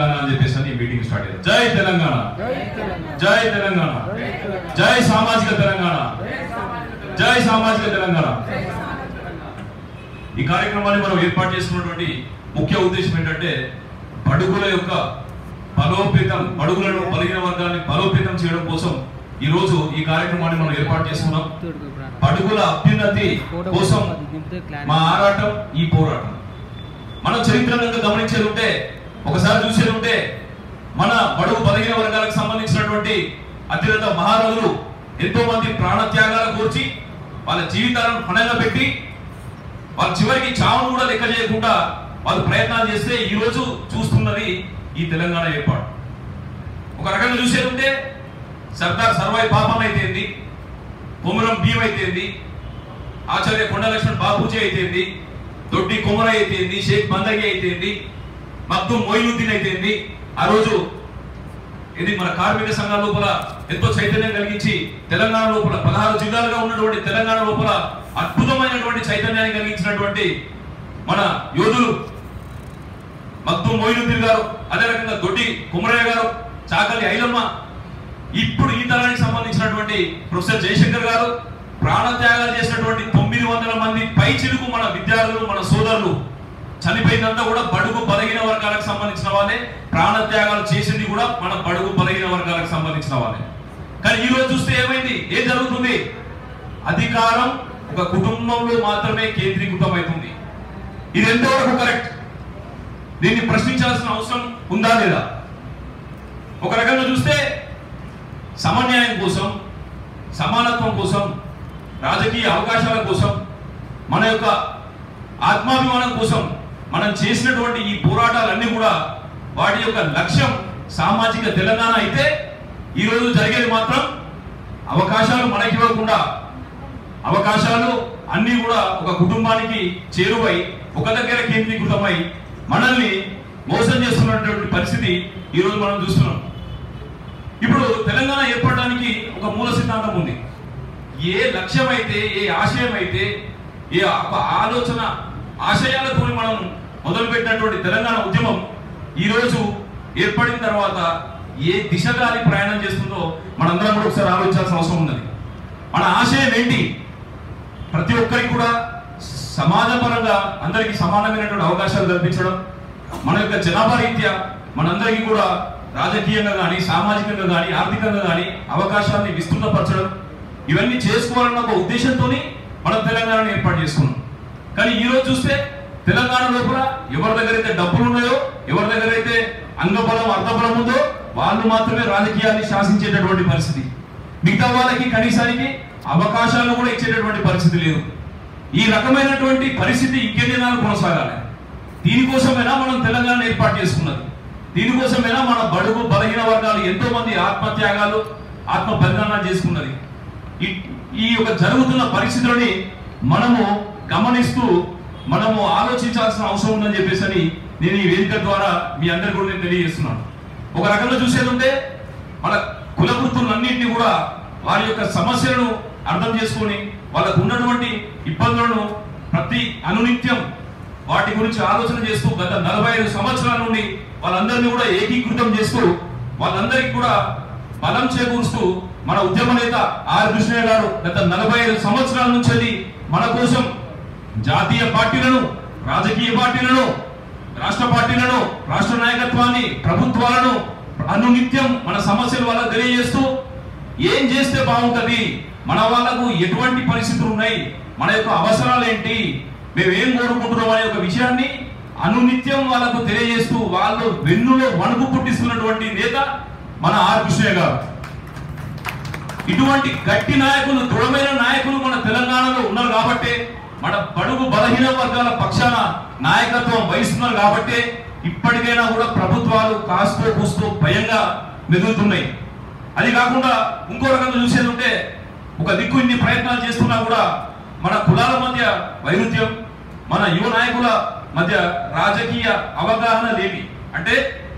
తెలంగాణ అని చెప్పేసి అని మీటింగ్ స్టార్ట్ అయ్యింది. జై తెలంగాణ. జై తెలంగాణ. జై సామాజిక తెలంగాణ. జై సామాజిక తెలంగాణ. ఈ కార్యక్రమాన్ని మనం ఏర్పాటు చేసుకున్నటువంటి ముఖ్య ఉద్దేశం ఏంటంటే బడుగుల యొక్క బలోపేతం బడుగులను బలిగిన వర్గాన్ని బలోపేతం చేయడం కోసం ఈ రోజు ఈ కార్యక్రమాన్ని మనం ఏర్పాటు చేసుకున్నాం బడుగుల అభ్యున్నతి కోసం మా ఆరాటం ఈ పోరాటం. మనం చరిత్ర గమనించేది ఉంటే ఒకసారి చూసేది ఉంటే మన బడుగు బలహీన వర్గాలకు సంబంధించినటువంటి అత్యున్నత మహారాజులు ఎంతో మంది ప్రాణత్యాగాలు కూర్చి వాళ్ళ జీవితాలను పణంగా పెట్టి వాళ్ళ చివరికి చావును కూడా లెక్క చేయకుండా వాళ్ళు ప్రయత్నాలు చేస్తే ఈ రోజు చూస్తున్నది ఈ తెలంగాణ ఏర్పాటు. ఒక రకంగా చూసేది ఉంటే సర్దార్ సర్వాయి పాపం అయితేంది కొమురం భీమ్ అయితేంది ఆచార్య కొండలక్ష్మణ్ బాపూజీ అయితేంది దొడ్డి కొమర అయితేంది షేక్ బందగి అయితేంది మగ్దుం మొయినుద్దీన్ అయితేంది ఆ రోజు ఇది మన కార్మిక సంఘాల లోపల ఎంతో చైతన్యం కలిగించి తెలంగాణ లోపల పదహారు జిల్లాలుగా ఉన్నటువంటి తెలంగాణ లోపల అద్భుతమైనటువంటి చైతన్యాన్ని కలిగించినటువంటి మన యోధులు మగ్దుం మొయినుద్దీన్ గారు అదే రకంగా దొడ్డి కుమరయ్య గారు చాకలి ఐలమ్మ ఇప్పుడు ఈ తరానికి సంబంధించినటువంటి ప్రొఫెసర్ జయశంకర్ గారు ప్రాణత్యాగాలు చేసినటువంటి తొమ్మిది వందల మంది పై చిలుకు మన విద్యార్థులు మన సోదరులు చనిపోయిందంతా కూడా బడుగు బలహీన వర్గాలకు సంబంధించిన వాళ్ళే. ప్రాణత్యాగాలు చేసింది కూడా మన బడుగు బలహీన వర్గాలకు సంబంధించిన వాళ్ళే. కానీ ఈ రోజు చూస్తే ఏమైంది? ఏం జరుగుతుంది? అధికారం ఒక కుటుంబంలో మాత్రమే కేంద్రీకృతం అవుతుంది ఇది ఎంతవరకు కరెక్ట్? దీన్ని ప్రశ్నించాల్సిన అవసరం ఉందా లేదా? ఒక రకంగా చూస్తే సమన్యాయం కోసం సమానత్వం కోసం రాజకీయ అవకాశాల కోసం మన యొక్క ఆత్మాభిమానం కోసం మనం చేసినటువంటి ఈ పోరాటాలన్నీ కూడా వాటి యొక్క లక్ష్యం సామాజిక తెలంగాణ అయితే ఈరోజు జరిగేది మాత్రం అవకాశాలు మనకి ఇవ్వకుండా అవకాశాలు అన్నీ కూడా ఒక కుటుంబానికి చేరువై ఒక దగ్గర కేంద్రీకృతమై మనల్ని మోసం చేస్తున్నటువంటి పరిస్థితి ఈరోజు మనం చూస్తున్నాం. ఇప్పుడు తెలంగాణ ఏర్పడడానికి ఒక మూల సిద్ధాంతం ఉంది. ఏ లక్ష్యం అయితే ఏ ఆశయం అయితే ఏ ఒక ఆలోచన ఆశయాలతో మనం మొదలుపెట్టినటువంటి తెలంగాణ ఉద్యమం ఈరోజు ఏర్పడిన తర్వాత ఏ దిశగా అది ప్రయాణం చేస్తుందో మనందరం కూడా ఒకసారి ఆలోచించాల్సిన అవసరం ఉన్నది. మన ఆశయం ఏంటి? ప్రతి ఒక్కరికి కూడా సమాజపరంగా అందరికీ సమానమైనటువంటి అవకాశాలు కల్పించడం మన యొక్క జనాభా రీత్యా మనందరికీ కూడా రాజకీయంగా కానీ సామాజికంగా కానీ ఆర్థికంగా కానీ అవకాశాన్ని విస్తృతపరచడం ఇవన్నీ చేసుకోవాలన్న ఒక ఉద్దేశంతోనే మనం తెలంగాణను ఏర్పాటు చేసుకున్నాం కానీ ఈ రోజు చూస్తే తెలంగాణ లోపల ఎవరి దగ్గర అయితే డబ్బులు ఉన్నాయో ఎవరి దగ్గర అయితే అంగబలం అర్థబలం ఉందో వాళ్ళు మాత్రమే రాజకీయాన్ని శాసించేటటువంటి పరిస్థితి. మిగతా వాళ్ళకి కనీసానికి అవకాశాలను కూడా ఇచ్చేటటువంటి పరిస్థితి లేదు. ఈ రకమైనటువంటి పరిస్థితి ఇంకెన్ని దినాలు కొనసాగాలి? దీనికోసమైనా మనం తెలంగాణ ఏర్పాటు చేసుకున్నది? దీనికోసమైనా మన బడుగు బలహీన వర్గాలు ఎంతో మంది ఆత్మత్యాగాలు ఆత్మ బలిదానాలు చేసుకున్నది ఈ యొక్క జరుగుతున్న పరిస్థితులని మనము గమనిస్తూ మనము ఆలోచించాల్సిన అవసరం ఉందని చెప్పేసి అని నేను ఈ వేదిక ద్వారా మీ అందరికి కూడా నేను తెలియజేస్తున్నాను. ఒక రకంగా చూసేదంటే మన కుల వృత్తులన్నింటినీ కూడా వారి యొక్క సమస్యలను అర్థం చేసుకొని వాళ్ళకు ఉన్నటువంటి ఇబ్బందులను ప్రతి అనునిత్యం వాటి గురించి ఆలోచన చేస్తూ గత నలభై ఐదు సంవత్సరాల నుండి వాళ్ళందరినీ కూడా ఏకీకృతం చేస్తూ వాళ్ళందరికీ కూడా బలం చేకూరుస్తూ మన ఉద్యమ నేత ఆర్ కృష్ణయ్య గారు గత నలభై ఐదు సంవత్సరాల నుంచి అది మన కోసం జాతీయ పార్టీలను రాజకీయ పార్టీలను రాష్ట్ర పార్టీలను రాష్ట్ర నాయకత్వాన్ని ప్రభుత్వాలను అనునిత్యం మన సమస్యలు వాళ్ళకు తెలియజేస్తూ ఏం చేస్తే బాగుంటది? మన వాళ్ళకు ఎటువంటి పరిస్థితులు ఉన్నాయి? మన యొక్క అవసరాలు ఏంటి? మేము ఏం కోరుకుంటున్నాం అనే ఒక విషయాన్ని అనునిత్యం వాళ్ళకు తెలియజేస్తూ వాళ్ళు వెన్నులో వణుకు పుట్టిస్తున్నటువంటి నేత మన ఆర్ కృష్ణయ్య గారు. ఇటువంటి గట్టి నాయకులు దృఢమైన నాయకులు మన తెలంగాణలో ఉన్నారు కాబట్టి మన బడుగు బలహీన వర్గాల పక్షాన నాయకత్వం వహిస్తున్నారు కాబట్టి ఇప్పటికైనా కూడా ప్రభుత్వాలు కాస్తో కూస్తూ భయంగా మెదులుతున్నాయి. అది కాకుండా ఇంకో రకంగా చూసేది ఉంటే ఒక దిక్కు ఇన్ని ప్రయత్నాలు చేస్తున్నా కూడా మన కులాల మధ్య వైరుధ్యం మన యువ నాయకుల మధ్య రాజకీయ అవగాహన లేవి అంటే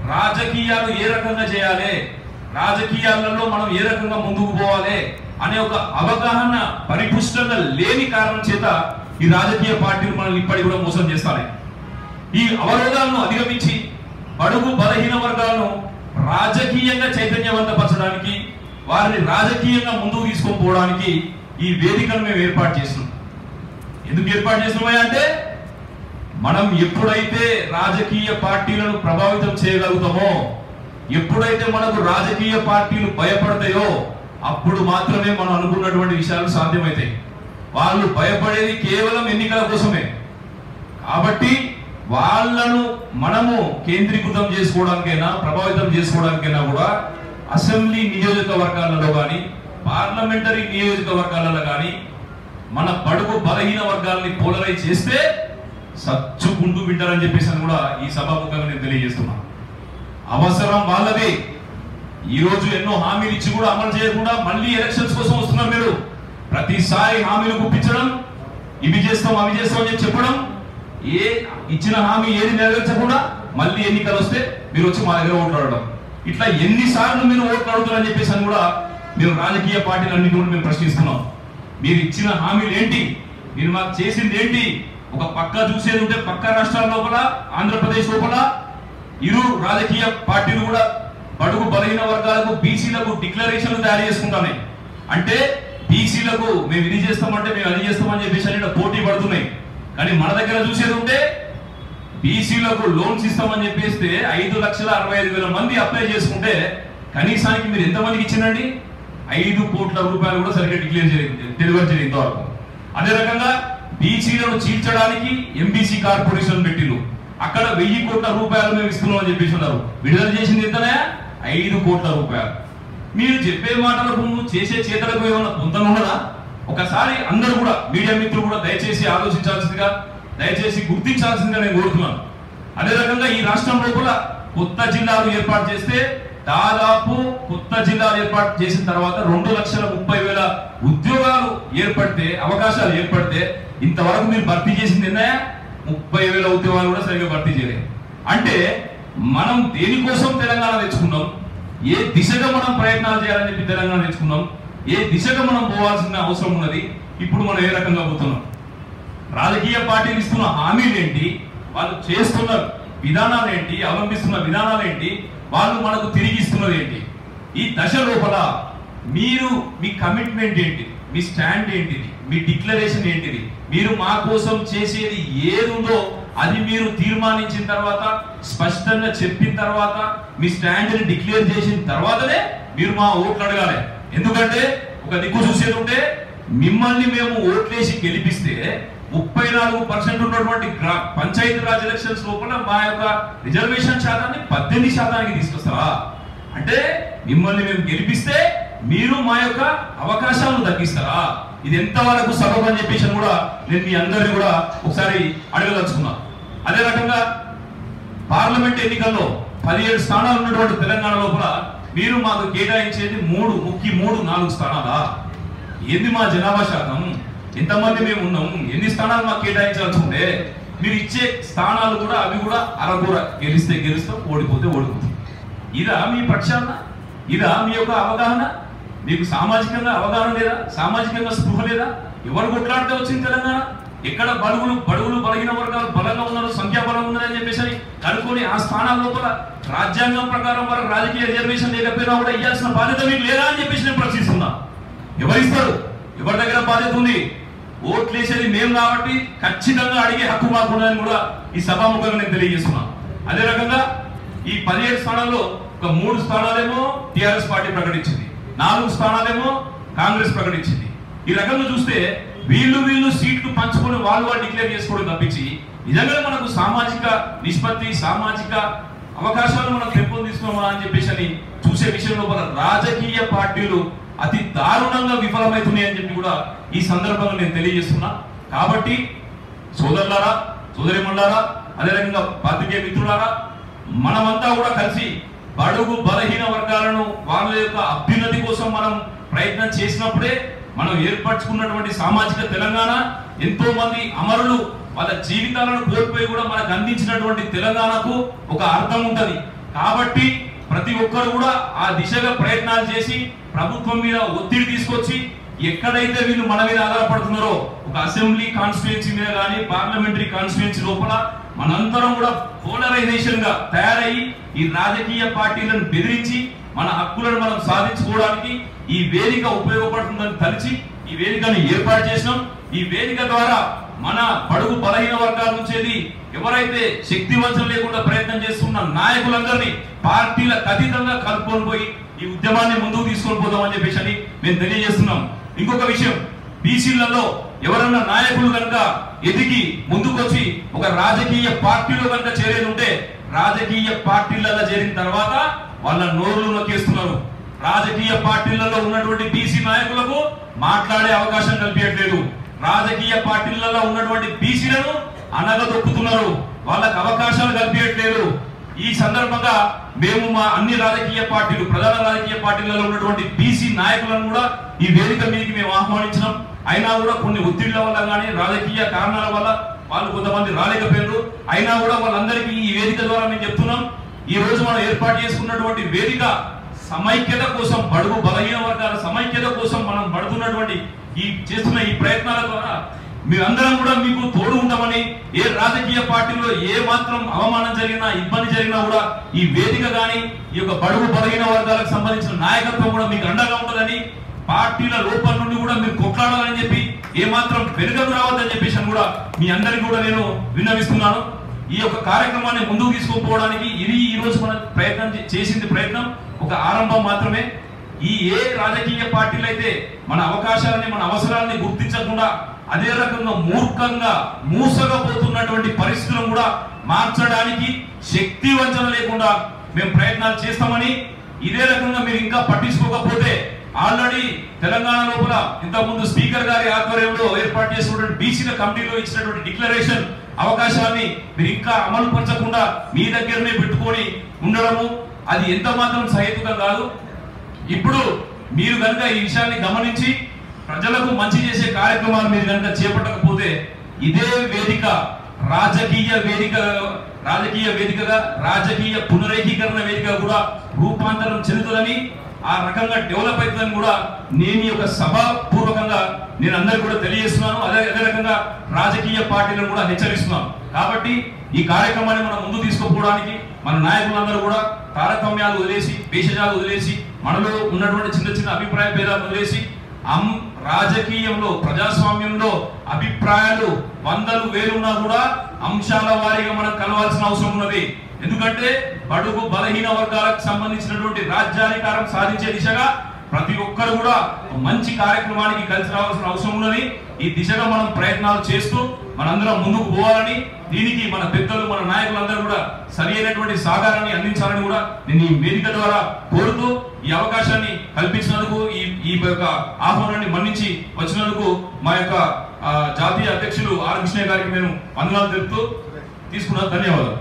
రాజకీయాలు ఏ రకంగా చేయాలి? రాజకీయాలలో మనం ఏ రకంగా ముందుకు పోవాలి? అనే ఒక అవగాహన పరిపుష్టంగా లేని కారణం చేత ఈ రాజకీయ పార్టీలు మనల్ని ఇప్పటికి కూడా మోసం చేస్తాయి. ఈ అవరోధాలను అధిగమించి అడుగు బలహీన వర్గాలను రాజకీయంగా చైతన్యవంతపరచడానికి వారిని రాజకీయంగా ముందుకు తీసుకొని పోవడానికి ఈ వేదికను మేము ఏర్పాటు చేస్తున్నాం. ఎందుకు ఏర్పాటు చేస్తున్నామా అంటే మనం ఎప్పుడైతే రాజకీయ పార్టీలను ప్రభావితం చేయగలుగుతామో ఎప్పుడైతే మనకు రాజకీయ పార్టీలు భయపడతాయో అప్పుడు మాత్రమే మనం అనుకున్నటువంటి విషయాలు సాధ్యమవుతాయి. వాళ్ళు భయపడేది కేవలం ఎన్నికల కోసమే. కాబట్టి వాళ్ళను మనము కేంద్రీకృతం చేసుకోవడానికైనా ప్రభావితం చేసుకోవడానికైనా కూడా అసెంబ్లీ నియోజకవర్గాలలో కానీ పార్లమెంటరీ నియోజకవర్గాలలో కానీ మన బడుగు బలహీన వర్గాలని పోలరైజ్ చేస్తే సచ్చుకుంటూ వింటారని చెప్పేసి అని కూడా ఈ సభాముఖంగా నేను తెలియజేస్తున్నా. అవసరం వాళ్ళది. ఈరోజు ఎన్నో హామీలు ఇచ్చి కూడా అమలు చేయకుండా మళ్ళీ ఎలక్షన్స్ కోసం వస్తున్నారు మీరు. ప్రతిసారి హామీలు గుప్పించడం ఇవి చేస్తాం అవి చేస్తాం అని చెప్పి చెప్పడం ఏ ఇచ్చిన హామీ ఏది నెరవేర్చకుండా మళ్ళీ ఎన్నికలు వస్తే మీరు వచ్చి మా దగ్గర ఓట్లాడడం ఇట్లా ఎన్నిసార్లు మీరు ఓట్లాడుతారని చెప్పేసి అని కూడా మీరు రాజకీయ పార్టీలన్నీ కూడా మేము ప్రశ్నిస్తున్నాం. మీరు ఇచ్చిన హామీలు ఏంటి? మీరు మాకు చేసింది ఏంటి? ఒక పక్క చూసేది ఉంటే పక్క రాష్ట్రాల లోపల ఆంధ్రప్రదేశ్ లోపల ఇరు రాజకీయ పార్టీలు కూడా బడుగు బలహీన వర్గాలకు బీసీలకు డిక్లరేషన్లు తయారు చేసుకుంటున్నాయి అంటే బీసీలకు మేము ఇది చేస్తామంటే మేము అది చేస్తామని చెప్పేసి అని ఇక్కడ పోటీ పడుతున్నాయి. కానీ మన దగ్గర చూసేది ఉంటే బీసీలకు లోన్స్ ఇస్తామని చెప్పేస్తే ఐదు లక్షల అరవై ఐదు వేల మంది అప్లై చేసుకుంటే కనీసానికి మీరు ఎంతమందికి ఇచ్చిందండి ఐదు కోట్ల రూపాయలు కూడా సరిగ్గా డిక్లేర్ జరిగింది డెలివర్ ఇంతవరకు. అదే రకంగా బీసీలను చీల్చడానికి ఎంబీసీ కార్పొరేషన్ పెట్టిరు అక్కడ వెయ్యి కోట్ల రూపాయలు మేము ఇస్తున్నాం అని చెప్పేసి ఉన్నారు విడుదల చేసింది ఎంతనే? ఐదు కోట్ల రూపాయలు. మీరు చెప్పే మాటలకు చేసే చేతలకు ఏమన్నా పొందను ఉన్నదా? ఒకసారి అందరూ కూడా మీడియా మిత్రులు కూడా దయచేసి ఆలోచించాల్సిందిగా దయచేసి గుర్తించాల్సిందిగా నేను కోరుతున్నాను. అదే రకంగా ఈ రాష్ట్రం లోపల కొత్త జిల్లాలు ఏర్పాటు చేస్తే దాదాపు కొత్త జిల్లాలు ఏర్పాటు చేసిన తర్వాత రెండు లక్షల ముప్పై వేల ఉద్యోగాలు ఏర్పడితే అవకాశాలు ఏర్పడితే ఇంతవరకు మీరు భర్తీ చేసింది ఎన్నయా ముప్పై వేల ఉద్యోగాలు కూడా సరిగ్గా భర్తీ చేయలేదు. అంటే మనం దేనికోసం తెలంగాణ తెచ్చుకున్నాం? ఏ దిశగా మనం ప్రయత్నాలు చేయాలని చెప్పి తెలంగాణ నేర్చుకున్నాం ఏ దిశగా మనం పోవాల్సిన అవసరం ఉన్నది ఇప్పుడు మనం ఏ రకంగా పోతున్నాం? రాజకీయ పార్టీలు ఇస్తున్న హామీలు ఏంటి? వాళ్ళు చేస్తున్న విధానాలు ఏంటి? అవలంబిస్తున్న విధానాలు ఏంటి? వాళ్ళు మనకు తిరిగి ఇస్తున్నది ఏంటి? ఈ దశ లోపల మీరు మీ కమిట్మెంట్ ఏంటి? మీ స్టాండ్ ఏంటిది? మీ డిక్లరేషన్ ఏంటిది? మీరు మా కోసం చేసేది ఏదుందో అది మీరు తీర్మానించిన తర్వాత స్పష్టంగా చెప్పిన తర్వాత మీ స్టాండ్ని డిక్లేర్ చేసిన తర్వాతనే మీరు మా ఓట్లు అడగాలి. ఎందుకంటే ఒక దిక్కు చూసేది ఉంటే మిమ్మల్ని మేము ఓట్లేసి గెలిపిస్తే ముప్పై నాలుగు పర్సెంట్ ఉన్నటువంటి పంచాయతీ రాజ్ ఎలక్షన్స్ లోపల మా యొక్క రిజర్వేషన్ శాతాన్ని పద్దెనిమిది శాతానికి తీసుకొస్తారా? అంటే మిమ్మల్ని మేము గెలిపిస్తే మీరు మా యొక్క అవకాశాలను తగ్గిస్తారా? ఇది ఎంతవరకు సబబు అని చెప్పేసి కూడా నేను మీ అందరిని కూడా ఒకసారి అడగదలుచుకున్నాను అదే రకంగా పార్లమెంట్ ఎన్నికల్లో పదిహేడు స్థానాలు ఉన్నటువంటి తెలంగాణ లోపల మీరు మాకు కేటాయించేది మూడు ముఖ్య మూడు నాలుగు స్థానాలా? ఏంది మా జనాభా శాతం? ఎంతమంది మేము ఉన్నాం. ఎన్ని స్థానాలు మాకు కేటాయించాల్సి ఉంటే మీరు ఇచ్చే స్థానాలు కూడా అవి కూడా అరగూర గెలిస్తే గెలుస్తాం ఓడిపోతే ఓడిపోతాం. ఇదా మీ ప్రక్షాళన ఇదా మీ యొక్క అవగాహన? మీకు సామాజికంగా అవగాహన లేదా? సామాజికంగా స్పృహ లేదా? ఎవరు కొట్లాడితే వచ్చింది తెలంగాణ? ఎక్కడ బడుగులు బడుగులు బలిగిన వర్గాలు బలంగా ఉన్నారు సంఖ్యాబలం ఉన్నదని చెప్పేసి కనుక్కొని ఆ స్థానాల లోపల రాజ్యాంగం ప్రకారం వారు రాజకీయ రిజర్వేషన్ లేకపోయినా కూడా ఇవ్వాల్సిన బాధ్యత మీకు లేదా అని చెప్పేసి నేను ప్రశ్నిస్తున్నా. ఎవరిస్తారు ఎవరి దగ్గర బాధ్యత ఉంది? ఓట్లు వేసేది మేము కాబట్టి ఖచ్చితంగా అడిగే హక్కు మాకు కూడా ఈ సభాముఖంగా నేను తెలియజేస్తున్నా. అదే రకంగా ఈ పదిహేడు స్థానాల్లో ఒక మూడు స్థానాలేమో టిఆర్ఎస్ పార్టీ ప్రకటించింది. నాలుగు స్థానాలేమో కాంగ్రెస్ ప్రకటించింది. ఈ రకంగా చూస్తే వీళ్ళు వీళ్ళు సీట్లు పంచుకొని వాళ్ళు వాళ్ళు డిక్లేర్ చేసుకోవడం తప్పించి నిజంగా మనకు సామాజిక నిష్పత్తి సామాజిక అవకాశాలు మనం పెంపొందిస్తున్నామా అని చెప్పేసి అని చూసే విషయంలో మన రాజకీయ పార్టీలు అతి దారుణంగా విఫలమవుతున్నాయి అని చెప్పి కూడా ఈ సందర్భంలో నేను తెలియజేస్తున్నా. కాబట్టి సోదరులారా సోదరిమణులారా అదే రకంగా పాత్రికేయ మిత్రులారా మనమంతా కూడా కలిసి బడుగు బలహీన వర్గాలను వాళ్ళ యొక్క అభ్యున్నతి కోసం మనం ప్రయత్నం చేసినప్పుడే మనం ఏర్పరచుకున్నటువంటి సామాజిక తెలంగాణ ఎంతో మంది అమరులు వాళ్ళ జీవితాలను కోల్పోయి కూడా మనకు అందించినటువంటి తెలంగాణకు ఒక అర్థం ఉంటది. కాబట్టి ప్రతి ఒక్కరు కూడా ఆ దిశగా ప్రయత్నాలు చేసి ప్రభుత్వం మీద ఒత్తిడి తీసుకొచ్చి ఎక్కడైతే వీళ్ళు మన మీద ఆధారపడుతున్నారో ఒక అసెంబ్లీ కాన్స్టిట్యుయెన్సీ మీద కానీ పార్లమెంటరీ కాన్స్టిట్యుయెన్సీ లోపల మనందరం కూడా పోలరైజేషన్గా తయారయ్యి ఈ రాజకీయ పార్టీలను బెదిరించి మన హక్కులను మనం సాధించుకోవడానికి ఈ వేదిక ఉపయోగపడుతుందని తలిచి ఈ వేదికను ఏర్పాటు చేసినాం. ఈ వేదిక ద్వారా మన బడుగు బలహీన వర్గాల నుంచేది ఎవరైతే శక్తి వంచన లేకుండా ప్రయత్నం చేస్తున్న నాయకులందరినీ పార్టీల అతీతంగా కలుపుకొని పోయి ఈ ఉద్యమాన్ని ముందుకు తీసుకొని పోదామని చెప్పేసి అని మేము తెలియజేస్తున్నాం. ఇంకొక విషయం బీసీలలో ఎవరన్నా నాయకులు కనుక ఎదిగి ముందుకొచ్చి ఒక రాజకీయ పార్టీలో కనుక చేరేది ఉంటే రాజకీయ పార్టీలలో చేరిన తర్వాత వాళ్ళ నోరులు నొక్కేస్తున్నారు. రాజకీయ పార్టీలలో ఉన్నటువంటి బీసీ నాయకులకు మాట్లాడే అవకాశం కల్పించట్లేదు. రాజకీయ పార్టీలలో ఉన్నటువంటి బీసీలను అనగదొక్కుతున్నారు. వాళ్ళకు అవకాశాలు కల్పించట్లేదు. ఈ సందర్భంగా మేము మా అన్ని రాజకీయ పార్టీలు ప్రధాన రాజకీయ పార్టీలలో ఉన్నటువంటి బీసీ నాయకులను కూడా ఈ వేదిక మీదకి మేము ఆహ్వానించినాం. అయినా కూడా కొన్ని ఒత్తిళ్ళ వల్ల కానీ రాజకీయ కారణాల వల్ల వాళ్ళు కొంతమంది రాలేకపోయారు అయినా కూడా వాళ్ళందరికీ ఈ వేదిక ద్వారా మేము చెప్తున్నాం. ఈ రోజు మనం ఏర్పాటు చేసుకున్నటువంటి వేదిక సమైక్యత కోసం బడుగు బలహీన వర్గాల సమైక్యత కోసం మనం పడుతున్నటువంటి ఈ చేస్తున్న ఈ ప్రయత్నాల ద్వారా మీరందరం కూడా మీకు తోడు ఉండమని ఏ రాజకీయ పార్టీలో ఏ మాత్రం అవమానం జరిగినా ఇబ్బంది జరిగినా కూడా ఈ వేదిక కానీ ఈ యొక్క బడుగు బలహీన వర్గాలకు సంబంధించిన నాయకత్వం కూడా మీకు అండగా ఉంటుందని పార్టీల రూపం నుండి కూడా మీరు కొట్లాడాలని చెప్పి ఏ మాత్రం వెనుకకు రావద్దని చెప్పేసి కూడా మీ అందరికీ కూడా నేను విన్నవిస్తున్నాను. ఈ యొక్క కార్యక్రమాన్ని ముందుకు తీసుకుపోవడానికి ఇది ఈ రోజు మనం ప్రయత్నం చేసింది ప్రయత్నం. ఒక ఆరంభం మాత్రమే. ఈ ఏ రాజకీయ పార్టీలు అయితే మన అవకాశాలని మన అవసరాలని గుర్తించకుండా అదే రకంగా మూర్ఖంగా మూసగా పోతున్నటువంటి పరిస్థితులను కూడా మార్చడానికి శక్తి వంచన లేకుండా మేము ప్రయత్నాలు చేస్తామని ఇదే రకంగా మీరు ఇంకా పట్టించుకోకపోతే ఆల్రెడీ తెలంగాణ లోపల ఇంతకుముందు స్పీకర్ గారి ఆధ్వర్యంలో ఏర్పాటు చేసినటువంటి బీసీల కమిటీలో ఇచ్చినటువంటి డిక్లరేషన్ అవకాశాన్ని మీరు ఇంకా అమలు పరచకుండా మీ దగ్గరనే పెట్టుకొని ఉండడము అది ఎంత మాత్రం సహేతుకం కాదు. ఇప్పుడు మీరు కనుక ఈ విషయాన్ని గమనించి ప్రజలకు మంచి చేసే కార్యక్రమాలు మీరు కనుక చేపట్టకపోతే ఇదే వేదిక రాజకీయ వేదిక రాజకీయ వేదికగా రాజకీయ పునరేకీకరణ వేదిక కూడా రూపాంతరం చెందుతుందని ఆ రకంగా డెవలప్ అవుతుందని కూడా నేను యొక్క సభాపూర్వకంగా నేను అందరికి కూడా తెలియజేస్తున్నాను. అదే అదే రకంగా రాజకీయ పార్టీలను కూడా హెచ్చరిస్తున్నాను. కాబట్టి ఈ కార్యక్రమాన్ని మనం ముందు తీసుకుపోవడానికి మన నాయకులందరూ కూడా తారతమ్యాలు వదిలేసి భేషజాలు వదిలేసి మనలో ఉన్నటువంటి చిన్న చిన్న అభిప్రాయ భేదాలు వదిలేసి అం రాజకీయంలో ప్రజాస్వామ్యంలో అభిప్రాయాలు వందలు వేలున్నా కూడా అంశాల వారీగా మనం కలవాల్సిన అవసరం ఉన్నది. ఎందుకంటే బడుగు బలహీన వర్గాలకు సంబంధించినటువంటి రాజ్యాధికారం సాధించే దిశగా ప్రతి ఒక్కరు కూడా మంచి కార్యక్రమానికి కలిసి రావాల్సిన అవసరం ఉన్నది. ఈ దిశగా మనం ప్రయత్నాలు చేస్తూ మనందరం ముందుకు పోవాలని దీనికి మన పెద్దలు మన నాయకులందరూ కూడా సరి అయినటువంటి సహకారాన్ని అందించాలని కూడా నేను ఈ వేదిక ద్వారా కోరుతూ ఈ అవకాశాన్ని కల్పించినందుకు ఈ ఈ యొక్క ఆహ్వానాన్ని మన్నించి వచ్చినందుకు మా యొక్క జాతీయ అధ్యక్షులు ఆర్ కృష్ణయ్య గారికి నేను వందనాలు తెలుపుతూ తీసుకున్న ధన్యవాదాలు.